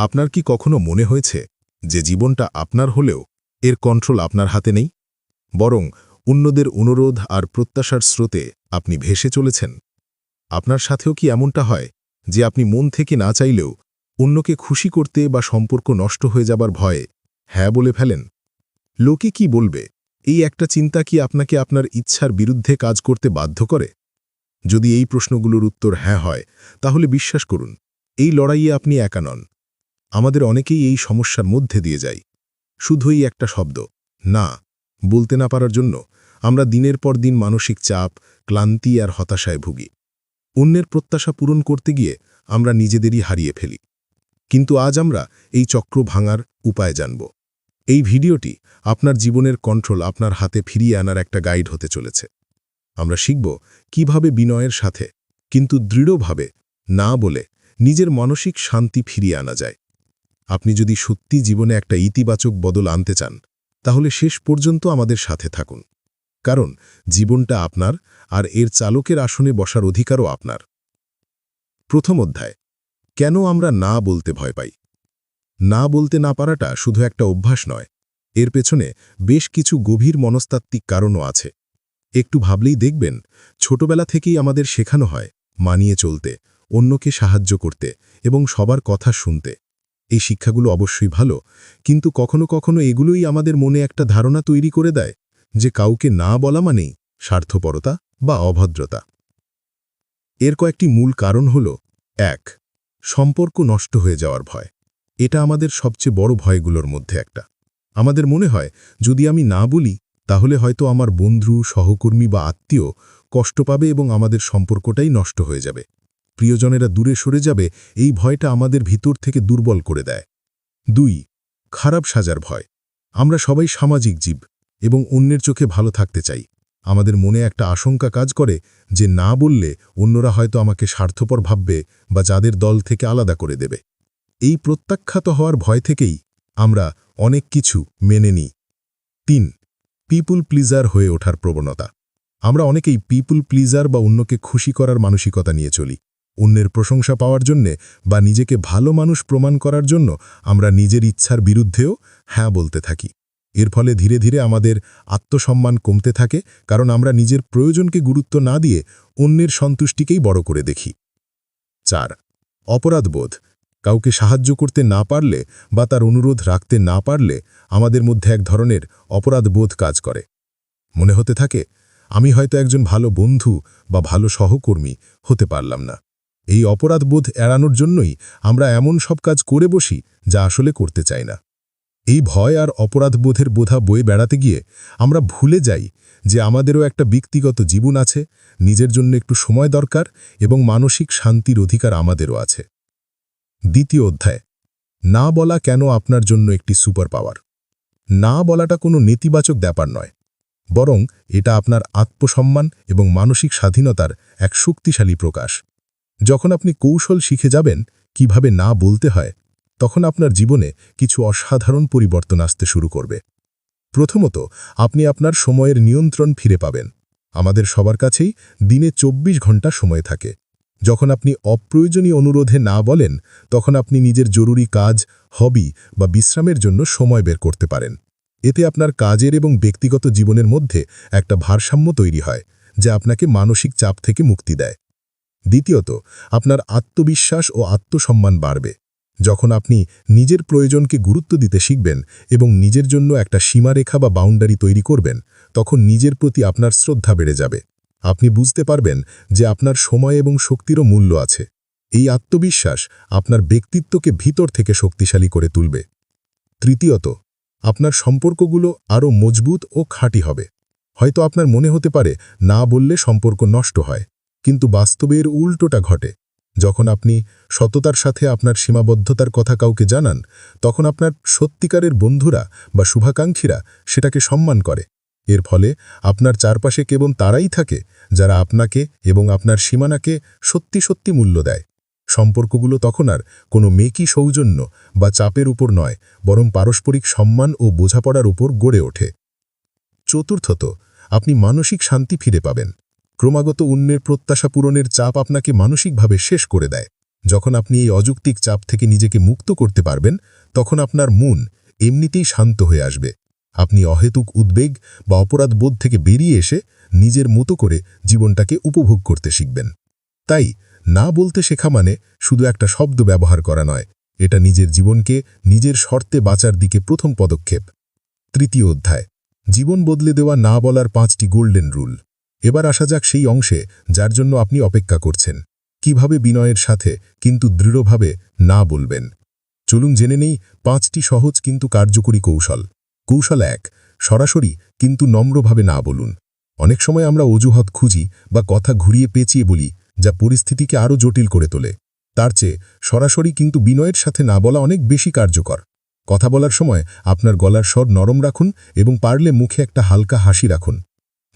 আপনার কি কখনো মনে হয়েছে যে জীবনটা আপনার হলেও এর কন্ট্রোল আপনার হাতে নেই? বরং অন্যদের অনুরোধ আর প্রত্যাশার স্রোতে আপনি ভেসে চলেছেন। আপনার সাথেও কি এমনটা হয় যে আপনি মন থেকে না চাইলেও অন্যকে খুশি করতে বা সম্পর্ক নষ্ট হয়ে যাবার ভয়ে হ্যাঁ বলে ফেলেন? লোকে কি বলবে? এই একটা চিন্তা কি আপনাকে আপনার ইচ্ছার বিরুদ্ধে কাজ করতে বাধ্য করে? যদি এই প্রশ্নগুলোর উত্তর হ্যাঁ হয়, তাহলে বিশ্বাস করুন, এই লড়াইয়ে আপনি একা নন। আমাদের অনেকেই এই সমস্যার মধ্যে দিয়ে যাই। শুধুই একটা শব্দ, না, বলতে না পারার জন্য আমরা দিনের পর দিন মানসিক চাপ, ক্লান্তি আর হতাশায় ভুগি। অন্যের প্রত্যাশা পূরণ করতে গিয়ে আমরা নিজেদেরই হারিয়ে ফেলি। কিন্তু আজ আমরা এই চক্র ভাঙার উপায় জানব। এই ভিডিওটি আপনার জীবনের কন্ট্রোল আপনার হাতে ফিরিয়ে আনার একটা গাইড হতে চলেছে। আমরা শিখব কীভাবে বিনয়ের সাথে, কিন্তু দৃঢ়ভাবে না বলে নিজের মানসিক শান্তি ফিরিয়ে আনা যায়। আপনি যদি সত্যি জীবনে একটা ইতিবাচক বদল আনতে চান, তাহলে শেষ পর্যন্ত আমাদের সাথে থাকুন। কারণ, জীবনটা আপনার আর এর চালকের আসনে বসার অধিকারও আপনার। প্রথম অধ্যায়, কেন আমরা না বলতে ভয় পাই? না বলতে না পারাটা শুধু একটা অভ্যাস নয়, এর পেছনে বেশ কিছু গভীর মনস্তাত্ত্বিক কারণও আছে। একটু ভাবলেই দেখবেন, ছোটবেলা থেকেই আমাদের শেখানো হয়, মানিয়ে চলতে, অন্যকে সাহায্য করতে এবং সবার কথা শুনতে। এই শিক্ষাগুলো অবশ্যই ভালো, কিন্তু কখনো কখনো এগুলোই আমাদের মনে একটা ধারণা তৈরি করে দেয় যে কাউকে না বলা মানেই স্বার্থপরতা বা অভদ্রতা। এর কয়েকটি মূল কারণ হল, এক, সম্পর্ক নষ্ট হয়ে যাওয়ার ভয়। এটা আমাদের সবচেয়ে বড় ভয়গুলোর মধ্যে একটা। আমাদের মনে হয়, যদি আমি না বলি, তাহলে হয়তো আমার বন্ধু, সহকর্মী বা আত্মীয় কষ্ট পাবে এবং আমাদের সম্পর্কটাই নষ্ট হয়ে যাবে। প্রিয়জনেরা দূরে সরে যাবে, এই ভয়টা আমাদের ভিতর থেকে দুর্বল করে দেয়। দুই, খারাপ সাজার ভয়। আমরা সবাই সামাজিক জীব এবং অন্যের চোখে ভালো থাকতে চাই। আমাদের মনে একটা আশঙ্কা কাজ করে যে না বললে অন্যরা হয়তো আমাকে স্বার্থপর ভাববে বা যাদের দল থেকে আলাদা করে দেবে। এই প্রত্যাখ্যাত হওয়ার ভয় থেকেই আমরা অনেক কিছু মেনে নিই। তিন পিপুল প্লিজার হয়ে ওঠার প্রবণতা। আমরা অনেকেই পিপুল প্লিজার বা অন্যকে খুশি করার মানসিকতা নিয়ে চলি। অন্যের প্রশংসা পাওয়ার জন্যে বা নিজেকে ভালো মানুষ প্রমাণ করার জন্য আমরা নিজের ইচ্ছার বিরুদ্ধেও হ্যাঁ বলতে থাকি। এর ফলে ধীরে ধীরে আমাদের আত্মসম্মান কমতে থাকে, কারণ আমরা নিজের প্রয়োজনকে গুরুত্ব না দিয়ে অন্যের সন্তুষ্টিকেই বড় করে দেখি। চার, অপরাধবোধ। কাউকে সাহায্য করতে না পারলে বা তার অনুরোধ রাখতে না পারলে আমাদের মধ্যে এক ধরনের অপরাধবোধ কাজ করে। মনে হতে থাকে, আমি হয়তো একজন ভালো বন্ধু বা ভালো সহকর্মী হতে পারলাম না। এই অপরাধবোধ এড়ানোর জন্যই আমরা এমন সব কাজ করে বসি যা আসলে করতে চাই না। এই ভয় আর অপরাধবোধের বোধা বয়ে বেড়াতে গিয়ে আমরা ভুলে যাই যে আমাদেরও একটা ব্যক্তিগত জীবন আছে, নিজের জন্য একটু সময় দরকার এবং মানসিক শান্তির অধিকার আমাদেরও আছে। দ্বিতীয় অধ্যায়, না বলা কেন আপনার জন্য একটি সুপার পাওয়ার না বলাটা কোনো নেতিবাচক ব্যাপার নয়, বরং এটা আপনার আত্মসম্মান এবং মানসিক স্বাধীনতার এক শক্তিশালী প্রকাশ। যখন আপনি কৌশল শিখে যাবেন কীভাবে না বলতে হয়, তখন আপনার জীবনে কিছু অসাধারণ পরিবর্তন আসতে শুরু করবে। প্রথমত, আপনি আপনার সময়ের নিয়ন্ত্রণ ফিরে পাবেন। আমাদের সবার কাছেই দিনে ২৪ ঘণ্টা সময় থাকে। যখন আপনি অপ্রয়োজনীয় অনুরোধে না বলেন, তখন আপনি নিজের জরুরি কাজ, হবি বা বিশ্রামের জন্য সময় বের করতে পারেন। এতে আপনার কাজের এবং ব্যক্তিগত জীবনের মধ্যে একটা ভারসাম্য তৈরি হয়, যা আপনাকে মানসিক চাপ থেকে মুক্তি দেয়। দ্বিতীয়ত, আপনার আত্মবিশ্বাস ও আত্মসম্মান বাড়বে। যখন আপনি নিজের প্রয়োজনকে গুরুত্ব দিতে শিখবেন এবং নিজের জন্য একটা সীমারেখা বা বাউন্ডারি তৈরি করবেন, তখন নিজের প্রতি আপনার শ্রদ্ধা বেড়ে যাবে। আপনি বুঝতে পারবেন যে আপনার সময় এবং শক্তিরও মূল্য আছে। এই আত্মবিশ্বাস আপনার ব্যক্তিত্বকে ভিতর থেকে শক্তিশালী করে তুলবে। তৃতীয়ত, আপনার সম্পর্কগুলো আরও মজবুত ও খাঁটি হবে। হয়তো আপনার মনে হতে পারে, না বললে সম্পর্ক নষ্ট হয়। কিন্তু বাস্তবের উল্টোটা ঘটে। যখন আপনি সততার সাথে আপনার সীমাবদ্ধতার কথা কাউকে জানান, তখন আপনার সত্যিকারের বন্ধুরা বা শুভাকাঙ্ক্ষীরা সেটাকে সম্মান করে। এর ফলে আপনার চারপাশে কেবল তারাই থাকে যারা আপনাকে এবং আপনার সীমানাকে সত্যি সত্যি মূল্য দেয়। সম্পর্কগুলো তখন আর কোনো মেকি সৌজন্য বা চাপের উপর নয়, বরং পারস্পরিক সম্মান ও বোঝাপড়ার উপর গড়ে ওঠে। চতুর্থত, আপনি মানসিক শান্তি ফিরে পাবেন। ক্রমাগত অন্যের প্রত্যাশা পূরণের চাপ আপনাকে মানসিকভাবে শেষ করে দেয়। যখন আপনি এই অযৌক্তিক চাপ থেকে নিজেকে মুক্ত করতে পারবেন, তখন আপনার মন এমনিতেই শান্ত হয়ে আসবে। আপনি অহেতুক উদ্বেগ বা অপরাধ বোধ থেকে বেরিয়ে এসে নিজের মতো করে জীবনটাকে উপভোগ করতে শিখবেন। তাই, না বলতে শেখা মানে শুধু একটা শব্দ ব্যবহার করা নয়, এটা নিজের জীবনকে নিজের শর্তে বাঁচার দিকে প্রথম পদক্ষেপ। তৃতীয় অধ্যায়, জীবন বদলে দেওয়া না বলার পাঁচটি গোল্ডেন রুল। এবার আসা যাক সেই অংশে যার জন্য আপনি অপেক্ষা করছেন। কীভাবে বিনয়ের সাথে, কিন্তু দৃঢ়ভাবে, না বলবেন? চলুন জেনে নেই, পাঁচটি সহজ কিন্তু কার্যকরী কৌশল। কৌশল এক, সরাসরি, কিন্তু নম্রভাবে না বলুন। অনেক সময় আমরা অজুহাত খুঁজি বা কথা ঘুরিয়ে পেঁচিয়ে বলি, যা পরিস্থিতিকে আরও জটিল করে তোলে। তার চেয়ে, সরাসরি কিন্তু বিনয়ের সাথে না বলা অনেক বেশি কার্যকর। কথা বলার সময় আপনার গলার স্বর নরম রাখুন এবং পারলে মুখে একটা হালকা হাসি রাখুন।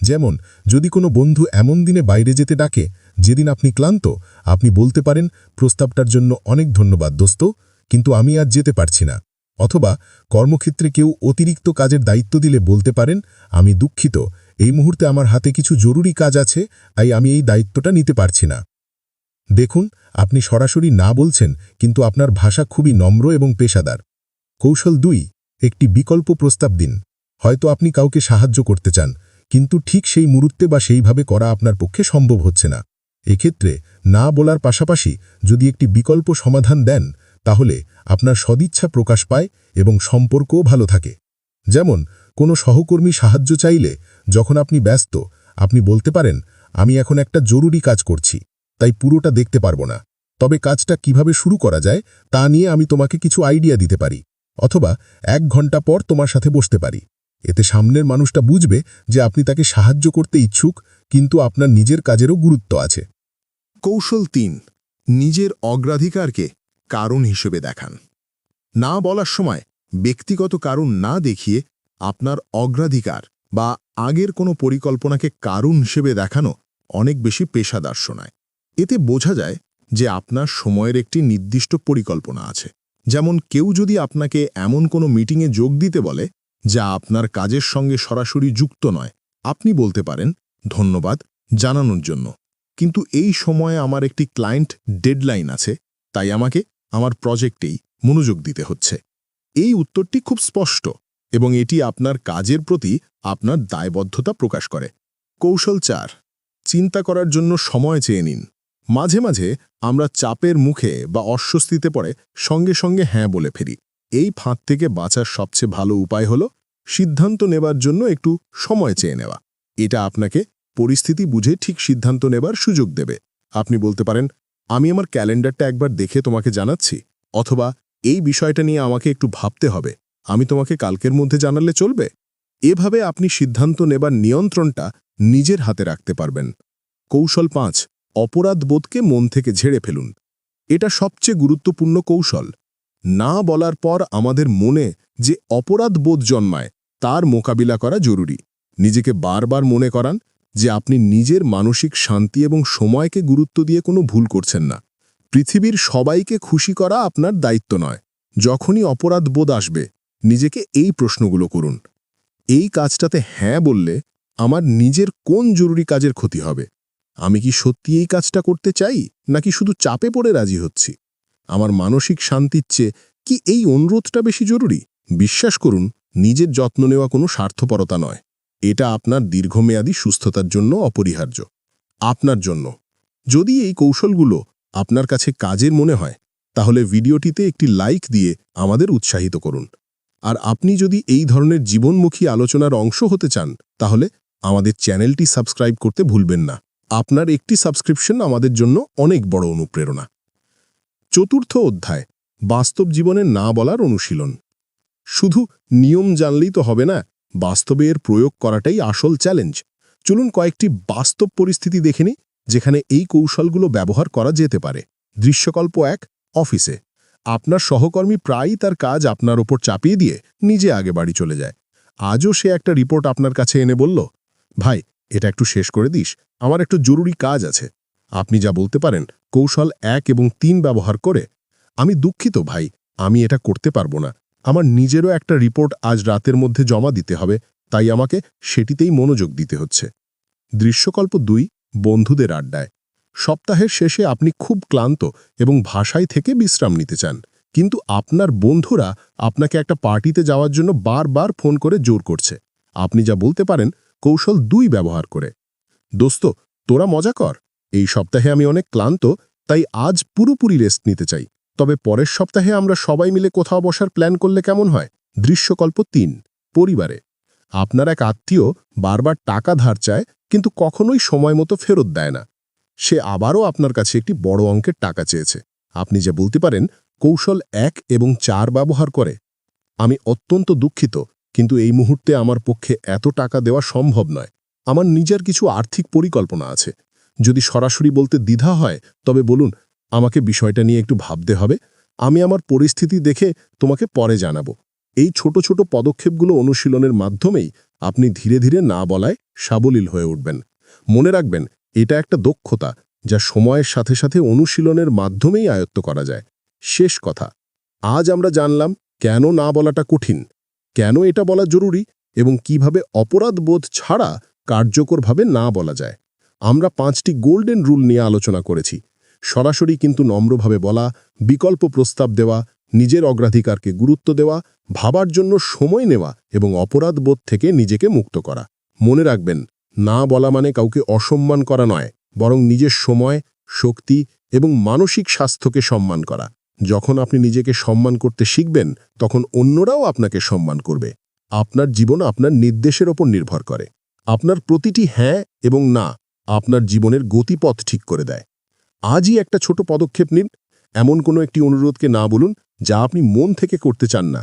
যেমন, যদি কোনো বন্ধু এমন দিনে বাইরে যেতে ডাকে, যেদিন আপনি ক্লান্ত, আপনি বলতে পারেন, প্রস্তাবটার জন্য অনেক ধন্যবাদ, দোস্ত, কিন্তু আমি আজ যেতে পারছি না। অথবা, কর্মক্ষেত্রে কেউ অতিরিক্ত কাজের দায়িত্ব দিলে বলতে পারেন, আমি দুঃখিত, এই মুহূর্তে আমার হাতে কিছু জরুরি কাজ আছে, তাই আমি এই দায়িত্বটা নিতে পারছি না দেখুন, আপনি সরাসরি না বলছেন, কিন্তু আপনার ভাষা খুবই নম্র এবং পেশাদার। কৌশল দুই, একটি বিকল্প প্রস্তাব দিন। হয়তো আপনি কাউকে সাহায্য করতে চান কিন্তু ঠিক সেই মুহূর্তে বা সেইভাবে করা আপনার পক্ষে সম্ভব হচ্ছে না। এক্ষেত্রে না বলার পাশাপাশি যদি একটি বিকল্প সমাধান দেন, তাহলে আপনার সদিচ্ছা প্রকাশ পায় এবং সম্পর্কও ভালো থাকে। যেমন, কোনো সহকর্মী সাহায্য চাইলে যখন আপনি ব্যস্ত, আপনি বলতে পারেন, আমি এখন একটা জরুরি কাজ করছি, তাই পুরোটা দেখতে পারব না। তবে কাজটা কীভাবে শুরু করা যায়, তা নিয়ে আমি তোমাকে কিছু আইডিয়া দিতে পারি, অথবা এক ঘণ্টা পর তোমার সাথে বসতে পারি। এতে সামনের মানুষটা বুঝবে যে আপনি তাকে সাহায্য করতে ইচ্ছুক, কিন্তু আপনার নিজের কাজেরও গুরুত্ব আছে। কৌশল তিন, নিজের অগ্রাধিকারকে কারণ হিসেবে দেখান। না বলার সময় ব্যক্তিগত কারণ না দেখিয়ে আপনার অগ্রাধিকার বা আগের কোনো পরিকল্পনাকে কারণ হিসেবে দেখানো অনেক বেশি পেশাদার শোনায়। এতে বোঝা যায় যে আপনার সময়ের একটি নির্দিষ্ট পরিকল্পনা আছে। যেমন কেউ যদি আপনাকে এমন কোনো মিটিংয়ে যোগ দিতে বলে যা আপনার কাজের সঙ্গে সরাসরি যুক্ত নয়। আপনি বলতে পারেন, ধন্যবাদ জানানোর জন্য। কিন্তু এই সময়ে আমার একটি ক্লায়েন্ট ডেডলাইন আছে, তাই আমাকে আমার প্রজেক্টেই মনোযোগ দিতে হচ্ছে। এই উত্তরটি খুব স্পষ্ট এবং এটি আপনার কাজের প্রতি আপনার দায়বদ্ধতা প্রকাশ করে। কৌশল চার, চিন্তা করার জন্য সময় চেয়ে নিন। মাঝে মাঝে আমরা চাপের মুখে বা অস্বস্তিতে পড়ে সঙ্গে সঙ্গে হ্যাঁ বলে ফেরি এই ফাঁদ থেকে বাঁচার সবচেয়ে ভালো উপায় হল সিদ্ধান্ত নেবার জন্য একটু সময় চেয়ে নেওয়া। এটা আপনাকে পরিস্থিতি বুঝে ঠিক সিদ্ধান্ত নেবার সুযোগ দেবে। আপনি বলতে পারেন, আমি আমার ক্যালেন্ডারটা একবার দেখে তোমাকে জানাচ্ছি, অথবা এই বিষয়টা নিয়ে আমাকে একটু ভাবতে হবে। আমি তোমাকে কালকের মধ্যে জানালে চলবে? এভাবে আপনি সিদ্ধান্ত নেবার নিয়ন্ত্রণটা নিজের হাতে রাখতে পারবেন। কৌশল পাঁচ অপরাধ বোধকে মন থেকে ঝেড়ে ফেলুন। এটা সবচেয়ে গুরুত্বপূর্ণ কৌশল। না বলার পর আমাদের মনে যে অপরাধ বোধ জন্মায়, তার মোকাবিলা করা জরুরি। নিজেকে বারবার মনে করান যে আপনি নিজের মানসিক শান্তি এবং সময়কে গুরুত্ব দিয়ে কোনো ভুল করছেন না। পৃথিবীর সবাইকে খুশি করা আপনার দায়িত্ব নয়। যখনই অপরাধ বোধ আসবে, নিজেকে এই প্রশ্নগুলো করুন। এই কাজটাতে হ্যাঁ বললে আমার নিজের কোন জরুরি কাজের ক্ষতি হবে? আমি কি সত্যি এই কাজটা করতে চাই, নাকি শুধু চাপে পড়ে রাজি হচ্ছি? আমার মানসিক শান্তির চেয়ে কি এই অনুরোধটা বেশি জরুরি? বিশ্বাস করুন, নিজের যত্ন নেওয়া কোনো স্বার্থপরতা নয়। এটা আপনার দীর্ঘমেয়াদী সুস্থতার জন্য অপরিহার্য। আপনার জন্য। যদি এই কৌশলগুলো আপনার কাছে কাজের মনে হয়, তাহলে ভিডিওটিতে একটি লাইক দিয়ে আমাদের উৎসাহিত করুন। আর আপনি যদি এই ধরনের জীবনমুখী আলোচনার অংশ হতে চান, তাহলে আমাদের চ্যানেলটি সাবস্ক্রাইব করতে ভুলবেন না। আপনার একটি সাবস্ক্রিপশন আমাদের জন্য অনেক বড় অনুপ্রেরণা। চতুর্থ অধ্যায়, বাস্তব জীবনে না বলার অনুশীলন। শুধু নিয়ম জানলেই তো হবে না, বাস্তবে এর প্রয়োগ করাটাই আসল চ্যালেঞ্জ। চলুন কয়েকটি বাস্তব পরিস্থিতি দেখে যেখানে এই কৌশলগুলো ব্যবহার করা যেতে পারে। দৃশ্যকল্প এক, অফিসে। আপনার সহকর্মী প্রায়ই তার কাজ আপনার ওপর চাপিয়ে দিয়ে নিজে আগে বাড়ি চলে যায়। আজও সে একটা রিপোর্ট আপনার কাছে এনে বলল, ভাই, এটা একটু শেষ করে দিস, আমার একটু জরুরি কাজ আছে। আপনি যা বলতে পারেন, কৌশল এক এবং তিন ব্যবহার করে, আমি দুঃখিত ভাই, আমি এটা করতে পারব না। আমার নিজেরও একটা রিপোর্ট আজ রাতের মধ্যে জমা দিতে হবে, তাই আমাকে সেটিতেই মনোযোগ দিতে হচ্ছে। দৃশ্যকল্প দুই, বন্ধুদের আড্ডায়। সপ্তাহের শেষে আপনি খুব ক্লান্ত এবং ভাষায় থেকে বিশ্রাম নিতে চান, কিন্তু আপনার বন্ধুরা আপনাকে একটা পার্টিতে যাওয়ার জন্য বারবার ফোন করে জোর করছে। আপনি যা বলতে পারেন, কৌশল দুই ব্যবহার করে। দোস্ত, তোরা মজা কর। এই সপ্তাহে আমি অনেক ক্লান্ত, তাই আজ পুরোপুরি রেস্ট নিতে চাই। তবে পরের সপ্তাহে আমরা সবাই মিলে কোথাও বসার প্ল্যান করলে কেমন হয়? দৃশ্যকল্প তিন, পরিবারে। আপনার এক আত্মীয় বারবার টাকা ধার চায়, কিন্তু কখনোই সময় মতো ফেরত দেয় না। সে আবারও আপনার কাছে একটি বড় অঙ্কের টাকা চেয়েছে। আপনি যে বলতে পারেন, কৌশল এক এবং চার ব্যবহার করে। আমি অত্যন্ত দুঃখিত, কিন্তু এই মুহূর্তে আমার পক্ষে এত টাকা দেওয়া সম্ভব নয়। আমার নিজের কিছু আর্থিক পরিকল্পনা আছে। যদি সরাসরি বলতে দ্বিধা হয়, তবে বলুন, আমাকে বিষয়টা নিয়ে একটু ভাবতে হবে। আমি আমার পরিস্থিতি দেখে তোমাকে পরে জানাব। এই ছোট ছোট পদক্ষেপগুলো অনুশীলনের মাধ্যমেই আপনি ধীরে ধীরে না বলায় সাবলীল হয়ে উঠবেন। মনে রাখবেন, এটা একটা দক্ষতা যা সময়ের সাথে সাথে অনুশীলনের মাধ্যমেই আয়ত্ত করা যায়। শেষ কথা, আজ আমরা জানলাম কেন না বলাটা কঠিন, কেন এটা বলা জরুরি এবং কীভাবে অপরাধ বোধ ছাড়া কার্যকরভাবে না বলা যায়। আমরা পাঁচটি গোল্ডেন রুল নিয়ে আলোচনা করেছি। সরাসরি কিন্তু নম্রভাবে বলা, বিকল্প প্রস্তাব দেওয়া, নিজের অগ্রাধিকারকে গুরুত্ব দেওয়া, ভাবার জন্য সময় নেওয়া এবং অপরাধ বোধ থেকে নিজেকে মুক্ত করা। মনে রাখবেন, না বলা মানে কাউকে অসম্মান করা নয়, বরং নিজের সময়, শক্তি এবং মানসিক স্বাস্থ্যকে সম্মান করা। যখন আপনি নিজেকে সম্মান করতে শিখবেন, তখন অন্যরাও আপনাকে সম্মান করবে। আপনার জীবন আপনার নির্দেশের ওপর নির্ভর করে। আপনার প্রতিটি হ্যাঁ এবং না আপনার জীবনের গতিপথ ঠিক করে দেয়। আজই একটা ছোট পদক্ষেপ নিন। এমন কোনো একটি অনুরোধকে না বলুন যা আপনি মন থেকে করতে চান না।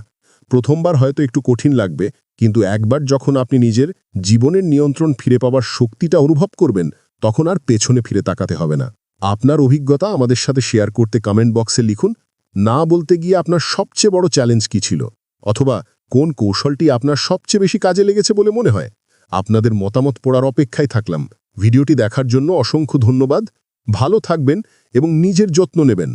প্রথমবার হয়তো একটু কঠিন লাগবে, কিন্তু একবার যখন আপনি নিজের জীবনের নিয়ন্ত্রণ ফিরে পাওয়ার শক্তিটা অনুভব করবেন, তখন আর পেছনে ফিরে তাকাতে হবে না। আপনার অভিজ্ঞতা আমাদের সাথে শেয়ার করতে কমেন্ট বক্সে লিখুন, না বলতে গিয়ে আপনার সবচেয়ে বড় চ্যালেঞ্জ কি ছিল? অথবা কোন কৌশলটি আপনার সবচেয়ে বেশি কাজে লেগেছে বলে মনে হয়? আপনাদের মতামত পড়ার অপেক্ষায় থাকলাম। ভিডিওটি দেখার জন্য অসংখ্য ধন্যবাদ। ভালো থাকবেন এবং নিজের যত্ন নেবেন।